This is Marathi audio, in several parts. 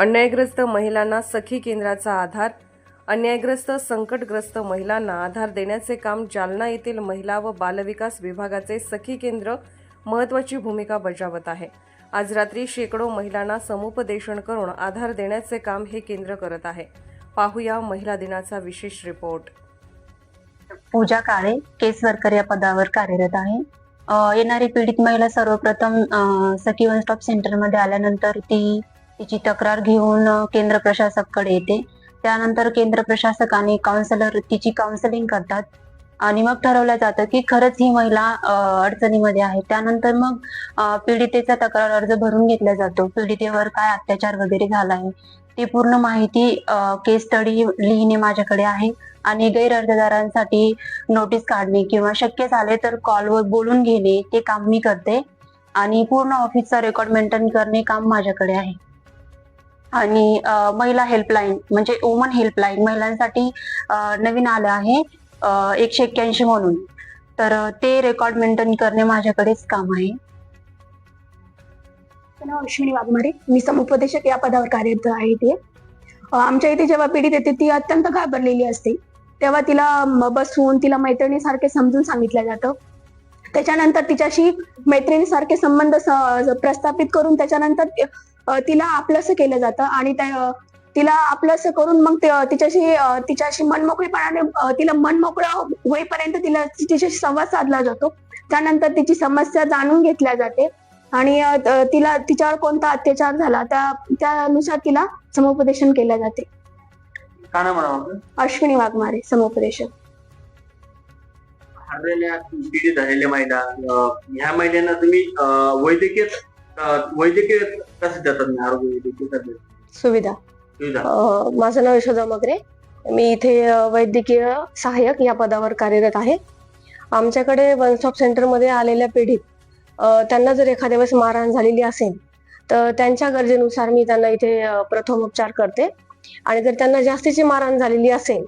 अन्यायग्रस्त महिलांना सखी केंद्राचा आधार अन्यायग्रस्त संकटग्रस्त महिलांना आधार देण्याचे काम जालना येथील महिला व बालविकास विभागाचे सखी केंद्र महत्त्वाची भूमिका बजावत आहे. आज रात्री शेकडो महिलांना समुपदेशन करून आधार देण्याचे काम हे केंद्र करत आहे. पाहूया महिला दिनाचा विशेष रिपोर्ट. पूजा काळे केस वर्कर या पदावर कार्यरत आहे. येणारी पीडित महिला सर्वप्रथम सखी वन स्टॉप सेंटरमध्ये आल्यानंतर ती तिची तक्रार घेऊन केंद्र प्रशासककडे येते. त्यानंतर केंद्र प्रशासक आणि काउन्सिलर तिची काउन्सिलिंग करतात. आणि मग ठरवलं जातं की खरंच ही महिला अडचणीमध्ये आहे. त्यानंतर मग पीडितेचा तक्रार अर्ज भरून घेतला जातो. पीडितेवर काय अत्याचार वगैरे झाला आहे ती पूर्ण माहिती केस स्टडी लिहिणे माझ्याकडे आहे. आणि गैर अर्जदारांसाठी नोटीस काढणे किंवा शक्य झाले तर कॉलवर बोलून घेणे ते काम मी करते. आणि पूर्ण ऑफिसचा रेकॉर्ड मेंटेन करणे काम माझ्याकडे आहे. आणि महिला हेल्पलाईन म्हणजे वुमन हेल्पलाईन महिलांसाठी नवीन आलं आहे एकशे एक्क्याऐंशी म्हणून. तर ते रेकॉर्ड मेंटेन करणे माझ्याकडेच काम आहे. नाव अश्विनी वाघमारे. मी समुपदेशक या पदावर कार्यरत आहे ते आमच्या इथे जेव्हा पीडित येते ती अत्यंत घाबरलेली असते. तेव्हा तिला म, बसवून तिला मैत्रिणीसारखे समजून सांगितलं जातं. त्याच्यानंतर तिच्याशी मैत्रिणीसारखे संबंध प्रस्थापित करून त्याच्यानंतर तिला आपलंसं केलं जातं आणि त्या तिला आपलंसं करून मग तिच्याशी तिच्याशी मनमोकळेपणाने तिला मन मोकळं होईपर्यंत तिला तिच्याशी संवाद साधला जातो. त्यानंतर तिची समस्या जाणून घेतल्या जाते. आणि तिला तिच्यावर कोणता अत्याचार झाला त्या त्यानुसार तिला समुपदेशन केले जाते? अश्विनी वाघमारे समुपदेशक. हरलेल्या पीडित झालेल्या महिला ह्या महिलांना तुम्ही वैद्यकीय वैद्यकीय कसं देतात ना आरोग्य वैद्यकीय कसं सुविधा. सुविधा. अ, माझं नाव यशोदा मगरे. मी इथे अ, वैद्यकीय सहाय्यक या पदावर कार्यरत आहे. आमच्याकडे वन स्टॉप सेंटरमध्ये आलेल्या पीडित अ, त्यांना जर एखाद्या वेळेस मारहाण झालेली असेल तर त्यांच्या गरजेनुसार मी त्यांना इथे अ, प्रथम उपचार करते. आणि जर त्यांना जास्तीची मारहाण झालेली असेल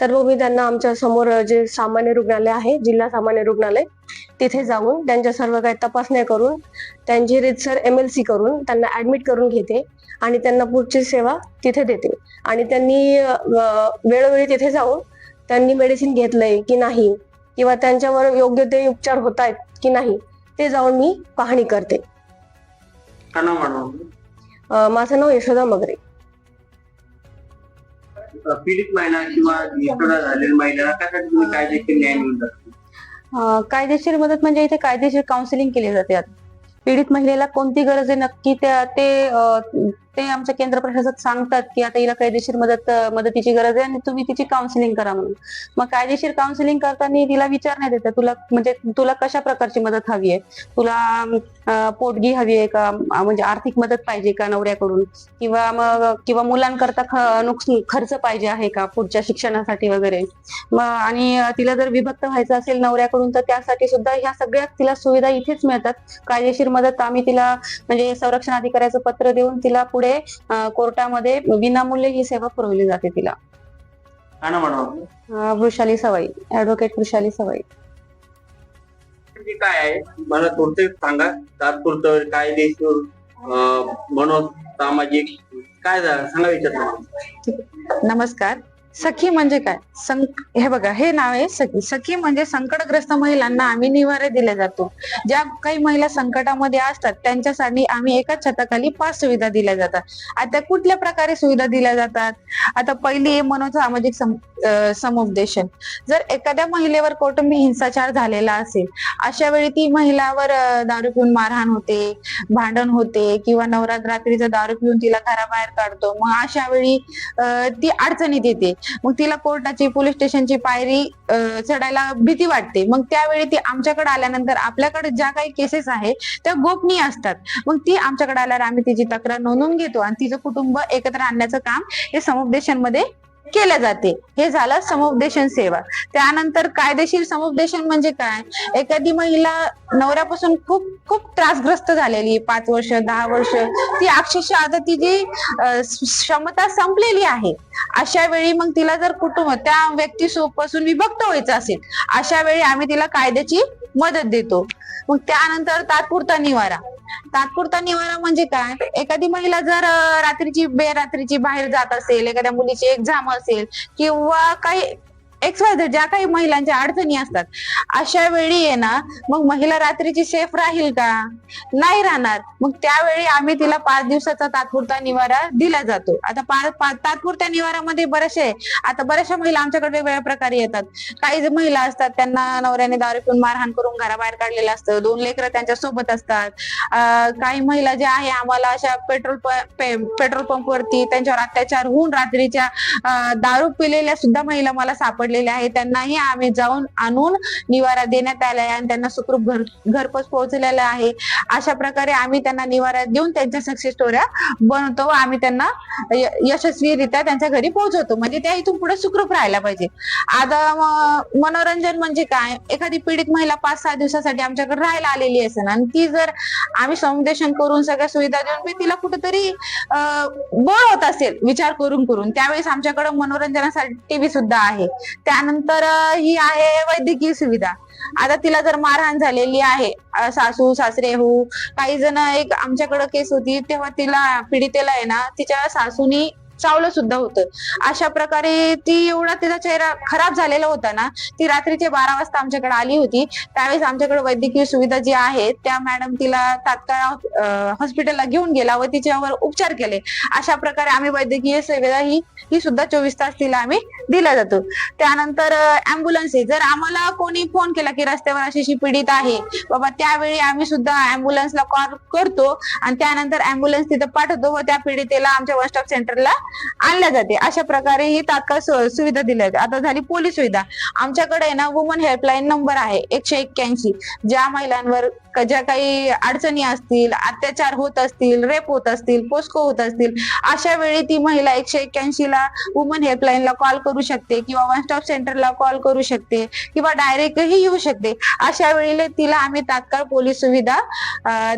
तर मग मी त्यांना आमच्यासमोर जे सामान्य रुग्णालय आहे जिल्हा सामान्य रुग्णालय तिथे जाऊन त्यांच्या सर्व काही तपासण्या करून त्यांची रितसर एम एल सी करून त्यांना ऍडमिट करून घेते आणि त्यांना पुढची सेवा तिथे देते. आणि त्यांनी वेळोवेळी तिथे जाऊन त्यांनी मेडिसिन घेतलंय की नाही किंवा त्यांच्यावर योग्य ते उपचार होत आहेत की नाही ते जाऊन मी पाहणी करते. माझं नाव यशोदा मगरे. पीडित महिला किंवा तुम्ही काय कायदेशीर मदत म्हणजे इथे कायदेशीर काउन्सिलिंग केली जाते पीडित महिलेला कोणती गरज आहे? नक्की त्या ते ते आमच्या केंद्र प्रशासक सांगतात की आता हिला कायदेशीर मदत मदतीची गरज आहे आणि तुम्ही तिची काउन्सिलिंग करा म्हणून. मग कायदेशीर काउन्सिलिंग करताना तिला विचारण्यात येतं तुला म्हणजे तुला कशा प्रकारची मदत हवी आहे? तुला पोटगी हवी आहे का? म्हणजे आर्थिक मदत पाहिजे का नवऱ्याकडून? किंवा मग किंवा मुलांकरता खर्च पाहिजे आहे का पुढच्या शिक्षणासाठी वगैरे? मग आणि तिला जर विभक्त व्हायचं असेल नवऱ्याकडून तर त्यासाठी सुद्धा ह्या सगळ्या तिला सुविधा इथेच मिळतात. कायदेशीर मदत आम्ही तिला म्हणजे संरक्षण अधिकाऱ्याचं पत्र देऊन तिला पुढे कोर्टामध्ये विनामूल्य ही सेवा पुरवली जाते तिला. वृषाली सवाई ऍडव्होकेट वृषाली सवाई. म्हणजे काय आहे? मला थोडं सांगा तात्पुरतं कायदेशीर अं, मनोज सामाजिक काय झालं सांगा विचारतो नमस्कार. सखी म्हणजे काय? सं हे बघा हे नाव आहे सखी. सखी म्हणजे संकटग्रस्त महिलांना आम्ही निवारे दिले जातो. ज्या काही महिला संकटामध्ये असतात त्यांच्यासाठी आम्ही एकाच छताखाली पाच सुविधा दिल्या जातात. आता कुठल्या प्रकारे सुविधा दिल्या जातात? आता पहिली आहे मनोसामाजिक सम समुपदेशन. जर एखाद्या महिलेवर कौटुंबिक हिंसाचार झालेला असेल अशा वेळी ती महिलावर दारू पिऊन मारहाण होते भांडण होते किंवा नवरा रात्रीचा दारू पिऊन तिला घराबाहेर काढतो मग अशा वेळी ती अडचणीत येते. मग तिला कोर्टाची पोलीस स्टेशनची पायरी चढायला भीती वाटते. मग त्यावेळी ती आमच्याकडे आल्यानंतर आपल्याकडे ज्या काही केसेस आहेत त्या गोपनीय असतात. मग ती आमच्याकडे आल्यावर आम्ही तिची तक्रार नोंदवून घेतो आणि तिचं कुटुंब एकत्र आणण्याचं काम हे समुपदेशनमध्ये जाते. हे झालं समुपदेशन सेवा. त्यानंतर कायदेशीर समुपदेशन म्हणजे काय? एखादी महिला नवऱ्यापासून खूप खूप त्रासग्रस्त झालेली पाच वर्ष दहा वर्ष ती अक्षरशः आता तिची क्षमता संपलेली आहे. अशा वेळी मग तिला जर कुटुंब त्या व्यक्ती पासून विभक्त व्हायचं असेल अशा वेळी आम्ही तिला कायद्याची मदत देतो. मग त्यानंतर तात्पुरता निवारा. तात्पुरता निवारा म्हणजे काय? एखादी महिला जर रात्रीची बेरात्रीची बाहेर जात असेल एखाद्या मुलीची एक्झाम असेल किंवा काही एक्स वाय ज्या काही महिलांच्या अडचणी असतात अशा वेळी आहे ना मग महिला रात्रीची सेफ राहील का? नाही राहणार. मग त्यावेळी आम्ही तिला पाच दिवसाचा तात्पुरता निवारा दिला जातो. आता पाच तात्पुरत्या निवारामध्ये बरेचसे आता बऱ्याचशा महिला आमच्याकडे वेगवेगळ्या प्रकारे येतात. काही जे महिला असतात त्यांना नवऱ्याने दारू पिऊन मारहाण करून घराबाहेर काढलेलं असतं. दोन लेकरं त्यांच्यासोबत असतात. काही महिला ज्या आहे आम्हाला अशा पेट्रोल पेट्रोल पंपवरती त्यांच्यावर अत्याचार होऊन रात्रीच्या दारू पिलेल्या सुद्धा महिला मला पडलेले आहेत त्यांनाही आम्ही जाऊन आणून निवारा देण्यात आला आहे आणि त्यांना सुखरूप घर घरपोच पोहोचलेला आहे. अशा प्रकारे आम्ही त्यांना निवारा देऊन त्यांच्या सक्सेस स्टोऱ्या बनवतो. आम्ही त्यांना यशस्वीरित्या त्यांच्या घरी पोहोचवतो. म्हणजे त्या इथून पुढे सुखरूप राहायला पाहिजे. आता मनोरंजन म्हणजे काय? एखादी पीडित महिला पाच सहा दिवसासाठी आमच्याकडे राहायला आलेली असेल आणि ती जर आम्ही समुदेशन करून सगळ्या सुविधा देऊन मी तिला कुठेतरी बळ होत असेल विचार करून करून त्यावेळेस आमच्याकडे मनोरंजनासाठी टीव्ही सुद्धा आहे. त्यानंतर ही आहे वैद्यकीय सुविधा. आता तिला जर मारहाण झालेली आहे सासू सासरे हो काही जण एक आमच्याकडे केस होती तेव्हा तिला पीडितेला आहे ना तिच्या सासूनी चावलं सुद्धा होतं. अशा प्रकारे ती एवढा तिचा चेहरा खराब झालेला होता ना ती रात्रीचे बारा वाजता आमच्याकडे आली होती. त्यावेळेस आमच्याकडे वैद्यकीय सुविधा जी आहेत त्या मॅडम तिला तात्काळ हॉस्पिटलला घेऊन गेला व तिच्यावर उपचार केले. अशा प्रकारे आम्ही वैद्यकीय सुविधा ही ही सुद्धा चोवीस तास तिला आम्ही दिला जातो. त्यानंतर अँब्युलन्स आहे. जर आम्हाला कोणी फोन केला की रस्त्यावर अशी अशी पीडित आहे बाबा त्यावेळी आम्ही सुद्धा अँब्युलन्सला कॉल करतो आणि त्यानंतर अँब्युलन्स तिथं पाठवतो व त्या पीडितेला आमच्या वन स्टॉप सेंटरला आणल्या जाते. अशा प्रकारे ही तात्काळ सुविधा दिल्या जाते. आता झाली पोलीस सुविधा. आमच्याकडे ना वुमन हेल्पलाईन नंबर आहे एकशे एक्क्याऐंशी. ज्या महिलांवर ज्या काही अडचणी असतील अत्याचार होत असतील रेप होत असतील पोस्को होत असतील अशा वेळी ती महिला एकशे एक्क्याऐंशी ला वुमन हेल्पलाईनला कॉल करू शकते किंवा वन स्टॉप सेंटरला कॉल करू शकते किंवा डायरेक्टही येऊ शकते. अशा वेळेला तिला आम्ही तात्काळ पोलीस सुविधा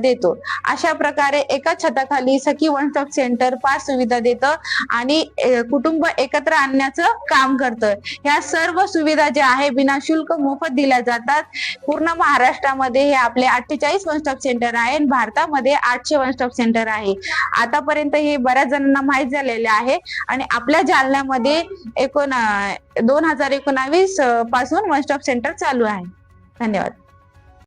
देतो. अशा प्रकारे एका छताखाली सखी वन स्टॉप सेंटर पाच सुविधा देतं. आणि कुटुंब एकत्र आणण्याचं काम करतं ह्या सर्व सुविधा ज्या आहे विनाशुल्क मोफत दिल्या जातात. पूर्ण महाराष्ट्रामध्ये हे आपले अठ्ठेचाळीस वन स्टॉप सेंटर आहे आणि भारतामध्ये आठशे वन स्टॉप सेंटर आहे. आतापर्यंत हे बऱ्याच जणांना माहीत झालेले आहे. आणि आपल्या जालन्यामध्ये एकोण दोन हजार एकोणावीसपासून वन स्टॉप सेंटर चालू आहे. धन्यवाद.